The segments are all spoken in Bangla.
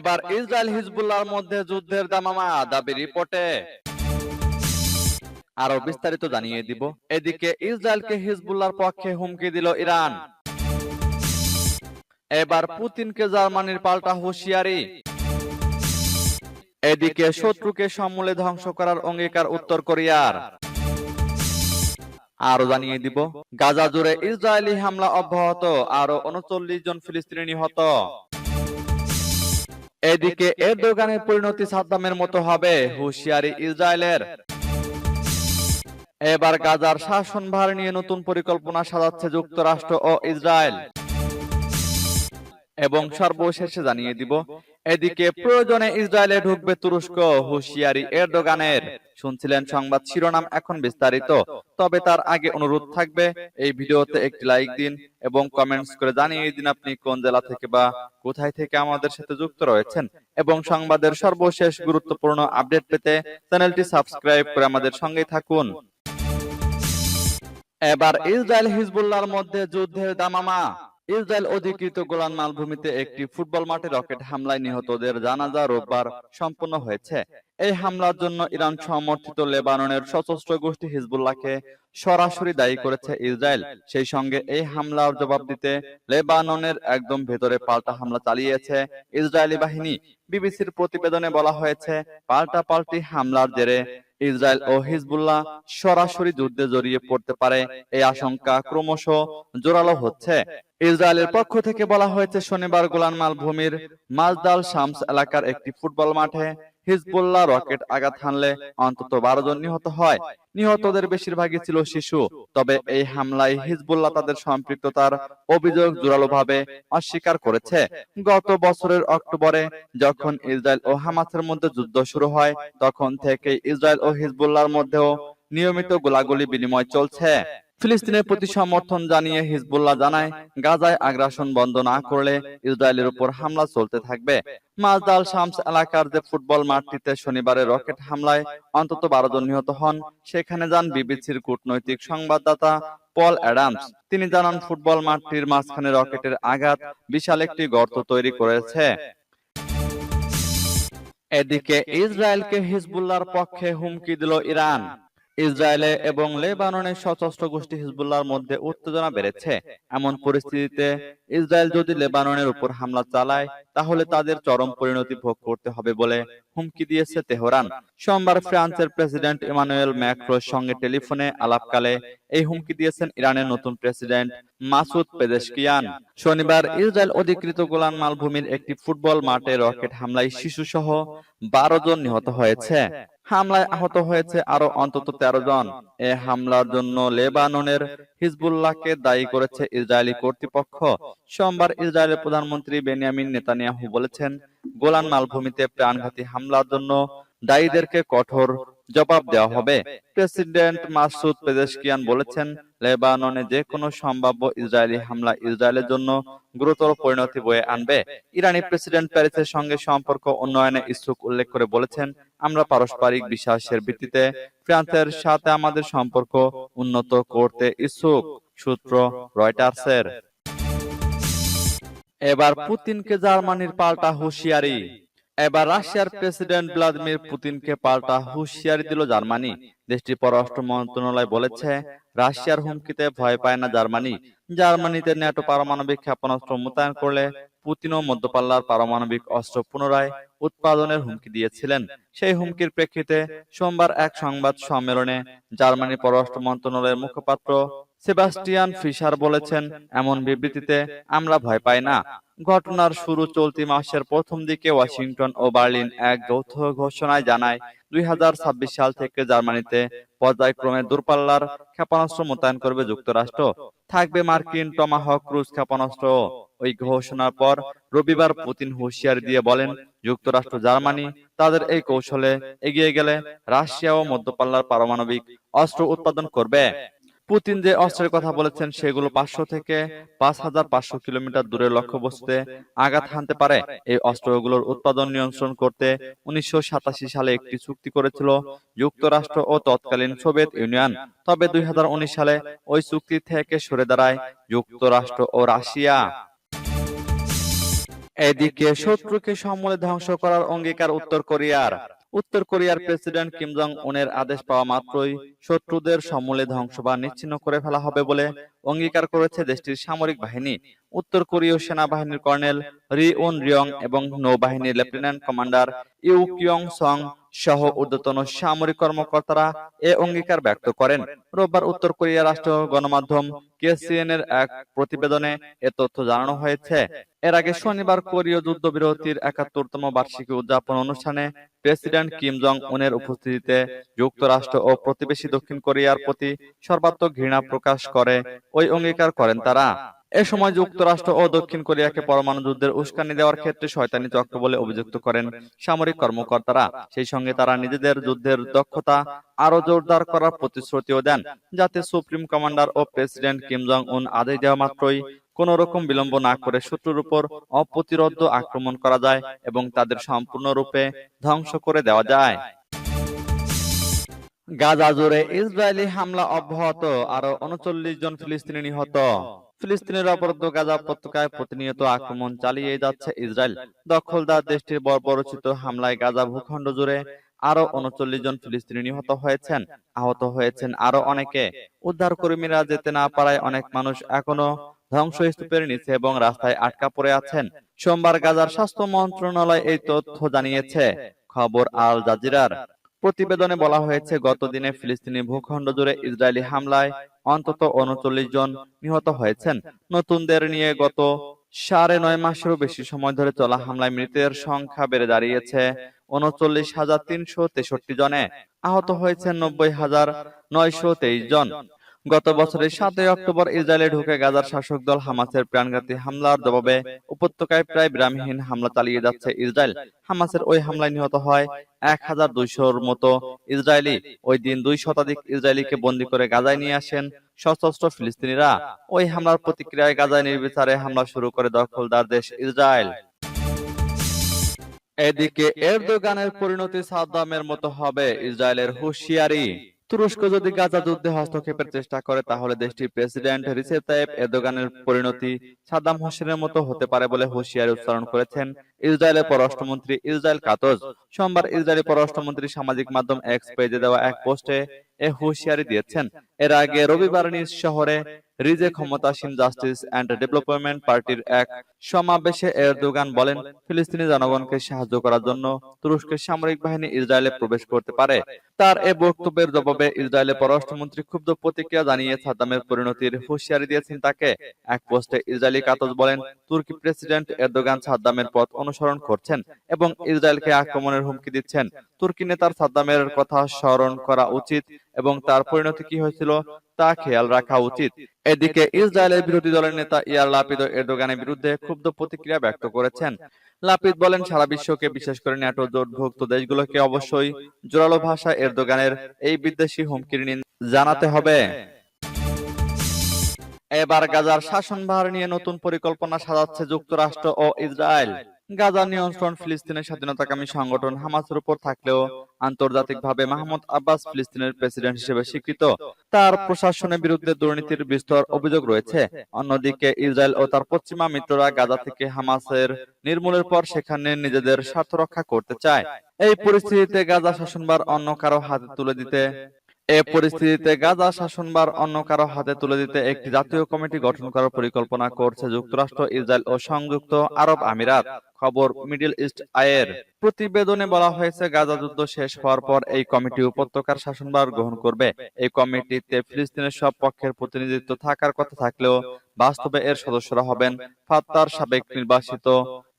এবার ইসরায়েল হিজবুল্লাহর মধ্যে যুদ্ধের দামামা দাবি রিপোর্টে। আরও বিস্তারিত জানিয়ে দিব। এদিকে ইসরায়েলকে হিজবুল্লাহর পক্ষে হুমকি দিল ইরান। এবার পুতিনকে জার্মানির পাল্টা হুঁশিয়ারি। এদিকে শত্রুকে সমূলে ধ্বংস করার অঙ্গীকার উত্তর কোরিয়ার। আরও জানিয়ে দিব, গাজা জুড়ে ইসরায়েলি হামলা অব্যাহত। আরও উনচল্লিশ জন ফিলিস্তিনি নিহত। এদিকে এর এরদোগানের পরিণতি সাদ্দামের মতো হবে হুঁশিয়ারি ইসরায়েলের। এবার গাজার শাসনভার নিয়ে নতুন পরিকল্পনা সাজাচ্ছে যুক্তরাষ্ট্র ও ইসরায়েল। এবং সর্বশেষে জানিয়ে দিব এদিকে প্রয়োজনে ইসরায়েলে ঢুকবে তুরস্ক হুঁশিয়ারি এরদোগানের। শুনছিলেন সংবাদ শিরোনাম এখন বিস্তারিত। তবে তার আগে অনুরোধ থাকবে এই ভিডিওতে একটি লাইক দিন এবং কমেন্টস করে জানিয়ে দিন আপনি কোন জেলা থেকে বা কোথায় থেকে আমাদের সাথে যুক্ত রয়েছেন এবং সংবাদের সর্বশেষ গুরুত্বপূর্ণ আপডেট পেতে চ্যানেলটি সাবস্ক্রাইব করে আমাদের সঙ্গেই থাকুন। এবার ইসরায়েল হিজবুল্লাহর মধ্যে যুদ্ধের দামামা ইসরায়েল অধিকৃত গোলান মালভূমিতে একটি ফুটবল মাঠে রকেট হামলায় নিহতদের জানাজা রোববার সম্পন্ন হয়েছে। এই হামলার জন্য ইরান সমর্থিত লেবাননের সশস্ত্র গোষ্ঠী হিজবুল্লাহকে সরাসরি দায়ী করেছে ইসরায়েল। সেই সঙ্গে এই হামলার জবাব দিতে লেবাননের একদম ভেতরে পাল্টা হামলা চালিয়েছে ইসরায়েলি বাহিনী। বিবিসির প্রতিবেদনে বলা হয়েছে পাল্টা পাল্টি হামলার জেরে ইসরায়েল ও হিজবুল্লাহ সরাসরি যুদ্ধে জড়িয়ে পড়তে পারে। এই আশঙ্কা ক্রমশ জোরালো হচ্ছে। ইসরায়েলের পক্ষ থেকে বলা হয়েছে শনিবার গোলান মালভূমির মাজদাল শামস এলাকার একটি ফুটবল মাঠে হিজবুল্লাহ রকেট আঘাত হানলে অন্তত বারো জন নিহত হয়। নিহতদের বেশিরভাগই ছিল শিশু। তবে এই হামলায় হিজবুল্লাহ তাদের সম্পৃক্ততার অভিযোগ জোরালোভাবে অস্বীকার করেছে। গত বছরের অক্টোবরে যখন ইসরায়েল ও হামাসের মধ্যে যুদ্ধ শুরু হয়, তখন থেকে ইসরায়েল ও হিজবুল্লাহর মধ্যেও নিয়মিত গোলাগুলি বিনিময় চলছে। ফিলিস্তিনের প্রতি সমর্থন জানিয়ে হিজবুল্লাহ জানায়, গাজায় আগ্রাসন বন্ধ না করলে ইসরায়েলের উপর হামলা চলতে থাকবে। মাজদাল শামস এলাকার যে ফুটবল মাঠটিতে শনিবারে রকেট হামলায় অন্তত বারো জন নিহত হন, সেখানে যান বিবিসির কূটনৈতিক সংবাদদাতা পল অ্যাডামস। তিনি জানান, ফুটবল মাঠটির মাঝখানে রকেটের আঘাত বিশাল একটি গর্ত তৈরি করেছে। এদিকে ইসরায়েলকে হিজবুল্লাহর পক্ষে হুমকি দিল ইরান। ইসরায়েলে এবং লেবাননের সশস্ত্র গোষ্ঠী হিজবুল্লাহর মধ্যে উত্তেজনা বেড়েছে। এমন পরিস্থিতিতে ইসরায়েল যদি লেবাননের উপর হামলা চালায়, তাহলে তাদের চরম পরিণতি ভোগ করতে হবে বলে হুমকি দিয়েছে তেহরান। সোমবার ফ্রান্সের প্রেসিডেন্ট ইমানুয়েল ম্যাক্রোর সঙ্গে টেলিফোনে আলাপকালে এই হুমকি দিয়েছেন ইরানের নতুন প্রেসিডেন্ট মাসুদ পেদেশকিয়ান। শনিবার ইসরায়েল অধিকৃত গোলান মালভূমির একটি ফুটবল মাঠে রকেট হামলায় শিশু সহ বারো জন নিহত হয়েছে। হামলায় আহত হয়েছে আরও অন্তত তেরো জন। এ হামলার জন্য লেবাননের হিজবুল্লাহকে দায়ী করেছে ইসরায়েলি কর্তৃপক্ষ। সোমবার ইসরায়েলের প্রধানমন্ত্রী বেনিয়ামিন নেতানিয়াহু বলেছেন, গোলান মালভূমিতে প্রাণঘাতী হামলার জন্য দায়ীদেরকে কঠোর জবাব দেওয়া হবে। প্রেসিডেন্ট মাসুদ পেজেশকিয়ান বলেছেন লেবাননে যে কোনো সম্ভাব্য ইসরায়েলি হামলা ইসরায়েলের জন্য গুরুতর পরিণতি বয়ে আনবে। ইরানি প্রেসিডেন্ট প্যারিসের সঙ্গে সম্পর্ক উন্নয়নে ইচ্ছুক উল্লেখ করে বলেছেন আমরা পারস্পরিক বিশ্বাসের ভিত্তিতে ফ্রান্সের সাথে আমাদের সম্পর্ক উন্নত করতে ইচ্ছুক। সূত্র রয়টার্সের। এবার পুতিনকে জার্মানির পাল্টা হুঁশিয়ারি। এবার রাশিয়ার প্রেসিডেন্ট ভ্লাদিমির পুতিনকে পাল্টা হুঁশিয়ারি দিল জার্মানি। দেশটির পররাষ্ট্র মন্ত্রণালয় বলেছে, রাশিয়ার হুমকিতে ভয় পায় না জার্মানি। জার্মানিতে ন্যাটো পারমাণবিক ক্ষেপণাস্ত্র মোতায়েন করলে পুতিনও মধ্যপাল্লার পারমাণবিক অস্ত্র পুনরায় উৎপাদনের হুমকি দিয়েছিলেন। সেই হুমকির প্রেক্ষিতে সোমবার এক সংবাদ সম্মেলনে জার্মানির পররাষ্ট্র মন্ত্রণালয়ের মুখপাত্র সেবাস্টিয়ান ফিশার বলেছেন, এমন বিবৃতিতে আমরা ভয় পাই না। ঘটনার শুরু চলতি মাসের প্রথম দিকে ওয়াশিংটন ও বার্লিন এক যৌথ ঘোষণায় জানায়, দুই হাজার ছাব্বিশ সাল থেকে জার্মানিতে পর্যায়ক্রমে দূরপাল্লার ক্ষেপণাস্ত্র মোতায়েন করবে যুক্তরাষ্ট্র। থাকবে মার্কিন টমাহক ক্রুজ ক্ষেপণাস্ত্র। ওই ঘোষণার পর রবিবার পুতিন হুঁশিয়ারি দিয়ে বলেন, যুক্তরাষ্ট্র, জার্মানি তাদের এই কৌশলে এগিয়ে গেলে রাশিয়া ও মধ্যপাল্লার পারমাণবিক অস্ত্র উৎপাদন করবে। পুতিন যে অস্ত্রের কথা বলেছেন সেগুলো পাঁচশো থেকে পাঁচ হাজার পাঁচশো কিলোমিটার দূরের লক্ষ্যবস্তুতে আঘাত হানতে পারে। এই অস্ত্রগুলোর উৎপাদন নিয়ন্ত্রণ করতে উনিশশো সাতাশি সালে একটি চুক্তি করেছিল যুক্তরাষ্ট্র ও তৎকালীন সোভিয়েত ইউনিয়ন। তবে দুই হাজার উনিশ সালে ওই চুক্তি থেকে সরে দাঁড়ায় যুক্তরাষ্ট্র ও রাশিয়া। এদিকে শত্রুকে সমূলে ধ্বংস করার অঙ্গীকার উত্তর কোরিয়ার। উত্তর কোরিয়ার প্রেসিডেন্ট কিম জং উনের আদেশ পাওয়া মাত্রই শত্রুদের সমূলে ধ্বংস বা নিচ্ছিন্ন করে ফেলা হবে বলে অঙ্গীকার করেছে দেশটির সামরিক বাহিনী। উত্তর কোরীয় সেনাবাহিনীর কর্নেল রি উন রিয়ং এবং নৌবাহিনীর লেফটেন্যান্ট কমান্ডার ইউ কিয়ং সং সহ ঊর্ধ্বতন সামরিক কর্মকর্তারা এ অঙ্গীকার ব্যক্ত করেন। রোববার উত্তর কোরিয়া রাষ্ট্র গণমাধ্যম কেসিএন এর এক প্রতিবেদনে এ তথ্য জানানো হয়েছে। এর আগে শনিবার কোরীয় যুদ্ধবিরতির একাত্তরতম বার্ষিকী উদযাপন অনুষ্ঠানে প্রেসিডেন্ট কিম জং উনের উপস্থিতিতে যুক্তরাষ্ট্র ও প্রতিবেশী দক্ষিণ কোরিয়ার প্রতি সর্বাত্মক ঘৃণা প্রকাশ করে। ওই অঙ্গীকার করেন তারা। এ সময় যুক্তরাষ্ট্র ও দক্ষিণ কোরিয়াকে পরমাণু যুদ্ধের উস্কানি দেওয়ার ক্ষেত্রে শয়তানি চক্র বলে অভিযুক্ত করেন সামরিক কর্মকর্তারা। সেই সঙ্গে তারা নিজেদের যুদ্ধের দক্ষতা আরও জোরদার করার প্রতিশ্রুতিও দেন, যাতে সুপ্রিম কমান্ডার ও প্রেসিডেন্ট কিম জং উন আদেশ দেওয়া মাত্রই কোন রকম বিলম্ব না করে শত্রুর উপর অপ্রতিরোধ্য আক্রমণ করা যায় এবং তাদের সম্পূর্ণরূপে ধ্বংস করে দেওয়া যায়। গাজা জুড়ে ইসরায়েলি হামলা অব্যাহত আরও উনচল্লিশ জন ফিলিস্তিনি নিহত। ফিলিস্তিনের অবরুদ্ধ গাজা উপত্যকায় প্রতিনিয়ত আক্রমণ চালিয়ে যাচ্ছে ইসরায়েল। দখলদার দেশটির বর্বরচিত হামলায় গাজা ভূখণ্ড জুড়ে আরও উনচল্লিশ জন ফিলিস্তিনি নিহত হয়েছেন, আহত হয়েছেন আরও অনেকে। উদ্ধার কর্মীরা যেতে না পারায় অনেক মানুষ এখনও ধ্বংসস্তূপের নিচে এবং রাস্তায় আটকা পড়ে আছেন। সোমবার গাজার স্বাস্থ্য মন্ত্রণালয় এই তথ্য জানিয়েছে। খবর আল জাজিরার। প্রতিবেদনে বলা হয়েছে, গত দিনে ফিলিস্তিনি ভূখণ্ড জুড়ে ইসরায়েলি হামলায় অন্তত উনচল্লিশ জন নিহত হয়েছেন। নতুনদের নিয়ে গত সাড়ে নয় মাসেরও বেশি সময় ধরে চলা হামলায় মৃতের সংখ্যা বেড়ে দাঁড়িয়েছে উনচল্লিশ হাজার তিনশো তেষট্টি জনে। আহত হয়েছে নব্বই হাজার নয়শো তেইশ জন। গত বছরের সাতই অক্টোবর ইসরায়েলে ঢুকে গাজার শাসক দল হামাসের প্রাণঘাতী হামলার জবাবে উপত্যকায় প্রায় বিরামহীন হামলা চালিয়ে যাচ্ছে ইসরায়েল। হামাসের ওই হামলায় নিহত হয় এক হাজার দুইশোর মতো ইসরায়েলি। ওই দিন দুই শতাধিক ইসরায়েলিকে বন্দী করে গাজায় নিয়ে আসেন সশস্ত্র ফিলিস্তিনিরা। ওই হামলার প্রতিক্রিয়ায় গাজায় নির্বিচারে হামলা শুরু করে দখলদার দেশ ইসরায়েল। এদিকে এরদোগানের পরিণতি সাদ্দামের মতো হবে ইসরায়েলের হুঁশিয়ারি। তুরস্ক যদি গাজা যুদ্ধে হস্তক্ষেপের চেষ্টা করে, তাহলে দেশটির প্রেসিডেন্ট রিসেপ তাইপ এরদোগানের পরিণতি সাদ্দাম হোসেনের মতো হতে পারে বলে হুঁশিয়ারি উচ্চারণ করেছেন ইসরায়েলের পররাষ্ট্রমন্ত্রী ইসরায়েল কাতজ। সোমবার ইসরায়েলি পররাষ্ট্রমন্ত্রী সামাজিক মাধ্যম এক্স পেজে দেওয়া এক পোস্টে এ হুঁশিয়ারি দিয়েছেন। এর আগে রবিবার নিজ শহরে রিজে ক্ষমতাসীন জাস্টিস অ্যান্ড ডেভেলপমেন্ট পার্টির এক সমাবেশে এরদোগান বলেন, ফিলিস্তিনি জনগণকে সাহায্য করার জন্য তুরস্কের সামরিক বাহিনী ইসরায়েলে প্রবেশ করতে পারে। তার এ বক্তব্যের জবাবে ইসরায়েলের পররাষ্ট্রমন্ত্রী ক্ষুব্ধ প্রতিক্রিয়া জানিয়ে সাদ্দামের পরিণতির হুঁশিয়ারি দিয়েছেন তাকে। এক পোস্টে ইসরায়েলি কাতজ বলেন, তুর্কি প্রেসিডেন্ট এরদোগান সাদ্দামের পথ অনুসরণ করছেন এবং ইসরায়েলকে আক্রমণের হুমকি দিচ্ছেন। তুর্কি নেতার সাদ্দামের কথা স্মরণ করা উচিত এবং তার পরিণতি কি হয়েছিল? তা খেয়াল রাখা উচিত। এদিকে ইসরায়েলের বিরোধী দলের নেতা ইয়ার লাপিদ এরদোগানের বিরুদ্ধে ক্ষুব্ধ প্রতিক্রিয়া ব্যক্ত করেছেন। লাপিদ বলেন সারা বিশ্বকে বিশেষ করে ন্যাটো জোটভুক্ত দেশগুলোকে অবশ্যই জোরালো ভাষা এরদোগানের এই বিদ্বেষী হুমকির জানাতে হবে। এবার গাজার শাসনভার নিয়ে নতুন পরিকল্পনা সাজাচ্ছে যুক্তরাষ্ট্র ও ইসরায়েল। গাজা নিয়ন্ত্রণ ফিলিস্তিনের স্বাধীনতাকামী সংগঠন হামাসের উপর থাকলেও আন্তর্জাতিকভাবে মাহমুদ আব্বাস ফিলিস্তিনের প্রেসিডেন্ট হিসেবে স্বীকৃত। তার প্রশাসনের বিরুদ্ধে দুর্নীতির বিস্তর অভিযোগ রয়েছে। অন্যদিকে ইসরায়েল ও তার পশ্চিমা মিত্ররা গাজা থেকে হামাসের নির্মূলের পর সেখানে নিজেদের স্বার্থ রক্ষা করতে চায়। এই পরিস্থিতিতে গাজা শাসনবার অন্য কারও হাতে তুলে দিতে এ পরিস্থিতিতে গাজা শাসনবার অন্য কারও হাতে তুলে দিতে একটি জাতীয় কমিটি গঠন করার পরিকল্পনা করছে যুক্তরাষ্ট্র, ইসরায়েল ও সংযুক্ত আরব আমিরাত। খবর মিডল ইস্ট আয়ের প্রতিবেদনে বলা হয়েছে গাজা যুদ্ধ শেষ হওয়ার পর এই কমিটি উপত্যকার শাসনভার গ্রহণ করবে। এই কমিটিতে ফিলিস্তিনের সব পক্ষের প্রতিনিধিত্ব থাকার কথা থাকলেও বাস্তবে এর সদস্যরা হবেন ফাত্তার সাবেক নির্বাসিত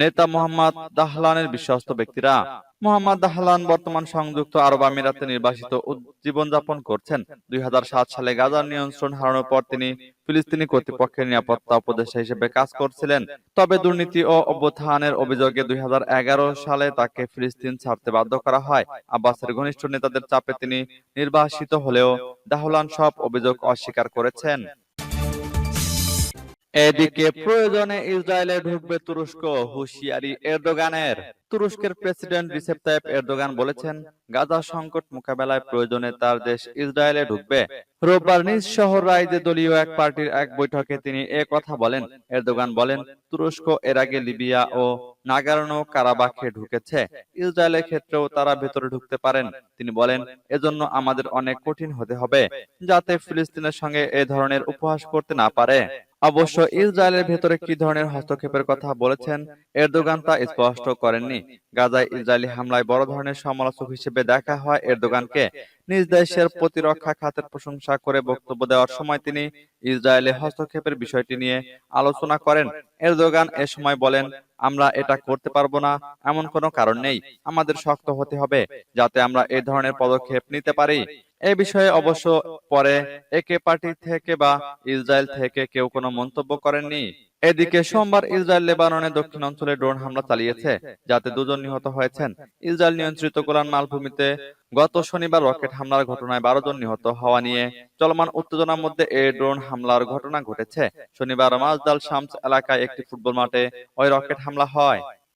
নেতা মোহাম্মদ দাহলানের বিশ্বস্ত ব্যক্তিরা মোহাম্মদ দাহলান বর্তমান সংযুক্ত আরব আমিরাতে নির্বাসিত জীবনযাপন করছেন। দুই হাজার সাত সালে গাজার নিয়ন্ত্রণ হারানোর পর তিনি ফিলিস্তিনি কর্তৃপক্ষের নিরাপত্তা উপদেষ্টা হিসেবে কাজ করছিলেন। তবে দুর্নীতি ও অভ্যুত্থানের অভিযোগে দুই হাজার এগারো সালে তাকে ফিলিস্তিন ছাড়তে বাধ্য করা হয়। আব্বাসের ঘনিষ্ঠ নেতাদের চাপে তিনি নির্বাসিত হলেও দাহলান সব অভিযোগ অস্বীকার করেছেন। এদিকে প্রয়োজনে ইসরায়েলে ঢুকবে তুরস্ক, হুঁশিয়ারি এরদোগানের। তুরস্কের প্রেসিডেন্ট রিসেপ তাইপ এরদোগান বলেছেন, গাজা সংকট মোকাবেলায় প্রয়োজনে তার দেশ ইসরায়েলে ঢুকবে। রোববার নিজ শহর রাইজে দলীয় এক পার্টির এক বৈঠকে তিনি এ কথা বলেন। এরদোগান বলেন, তুরস্ক এর আগে লিবিয়া ও নাগার্নো কারাবাখে ঢুকেছে। ইসরায়েলের ক্ষেত্রেও তারা ভেতরে ঢুকতে পারেন। তিনি বলেন, এজন্য আমাদের অনেক কঠিন হতে হবে, যাতে ফিলিস্তিনের সঙ্গে এ ধরনের উপহাস করতে না পারে। অবশ্য ইসরায়েলের ভেতরে কি ধরনের হস্তক্ষেপের কথা বলেছেন এরদোগান তা স্পষ্ট করেননি। গাজায় ইসরায়েলি হামলায় বড় ধরনের সমালোচক হিসেবে দেখা হয় এরদোগানকে। নিজ দেশের প্রতিরক্ষা খাতের প্রশংসা করে বক্তব্য দেওয়ার সময় তিনি ইসরায়েলে হস্তক্ষেপের বিষয়টি নিয়ে আলোচনা করেন। এরদোগান এ সময় বলেন আমরা এটা করতে পারব না এমন কোনো কারণ নেই। আমাদের শক্ত হতে হবে যাতে আমরা এই ধরনের পদক্ষেপ নিতে পারি। এ বিষয়ে অবশ্য পরে একে পার্টি থেকে বা ইসরায়েল থেকে কেউ কোনো মন্তব্য করেননি। এদিকে সোমবার ইসরায়েল লেবাননের দক্ষিণ অঞ্চলে ড্রোন হামলা চালিয়েছে, যাতে দুজন নিহত হয়েছেন। ইসরায়েল নিয়ন্ত্রিত গোলান মালভূমিতে গত শনিবার রকেট হামলার ঘটনায় বারো জন নিহত হওয়া নিয়ে চলমান উত্তেজনার মধ্যে এই ড্রোন হামলার ঘটনা ঘটেছে। শনিবার মাজদাল শামস এলাকায় একটি ফুটবল মাঠে ওই রকেট হামলা হয়।